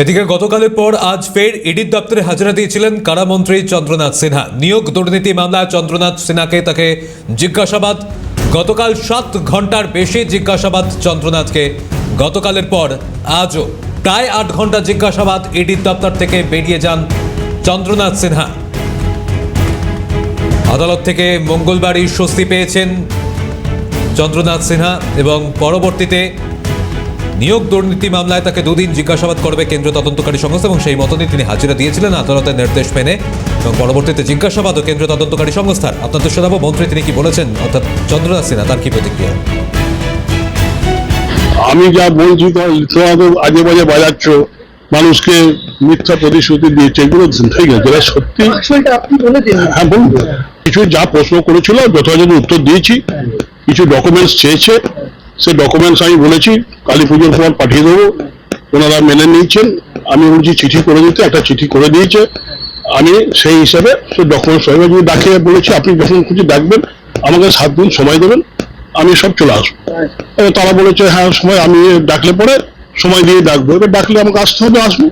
এদিকে গতকালের পর আজ ফের ইডির দপ্তরে হাজিরা দিয়েছিলেন কারামন্ত্রী চন্দ্রনাথ সিনহা। নিয়োগ, দুর্নীতি মামলায় চন্দ্রনাথ সিনহাকে তাকে জিজ্ঞাসাবাদ। গতকাল সাত ঘণ্টার বেশি জিজ্ঞাসাবাদ চন্দ্রনাথকে। গতকালের পর আজও প্রায় আট ঘণ্টা জিজ্ঞাসাবাদ ইডির দপ্তর থেকে বেরিয়ে যান চন্দ্রনাথ সিনহা। আদালত থেকে মঙ্গলবারই স্বস্তি পেয়েছেন চন্দ্রনাথ সিনহা এবং পরবর্তীতে নিয়োগ দুর্নীতি মামলায় তাকে দুদিন জিজ্ঞাসাবাদ করবে কেন্দ্রীয় তদন্তকারী সংস্থা এবং সেই মতনই তিনি হাজিরা দিয়েছিলেন আদালতের নির্দেশ মেনে। এবং পরবর্তীতে জিজ্ঞাসাবাদও কেন্দ্রীয় তদন্তকারী সংস্থার। আপনাদের শোনাবো মন্ত্রী তিনি কি বলেছেন? অর্থাৎ চন্দ্রনাথ সিনহা তার কি প্রতিক্রিয়া? আমি যা বলছি আজে বাজে বাজাচ্ছ। মানুষকে মিথ্যা প্রতিশ্রুতি দিয়েছে এগুলো ঠিক আছে যেটা সত্যি আসলটা আপনি বলে দিন। হ্যাঁ বলুন। কিছু যা প্রশ্ন করেছিল যথাযথ উত্তর দিয়েছি। কিছু ডকুমেন্টস চেয়েছে। সে ডকুমেন্টস আমি বলেছি, কালী পুজোর পর পাঠিয়ে দেবো। ওনারা মেনে নিয়েছেন। আমি বলছি, চিঠি করে দিতে, একটা চিঠি করে দিয়েছে। আমি সেই হিসাবে সে ডকুমেন্টস সবাই যদি ডাকে বলেছি, আপনি যখন খুঁজে ডাকবেন, আমাকে সাত দিন সময় দেবেন, আমি সব চলে আসব। তারা বলেছে হ্যাঁ সময়, আমি ডাকলে পরে সময় দিয়ে ডাকবো। এবার ডাকলে আমাকে আসতে হবে, আসব।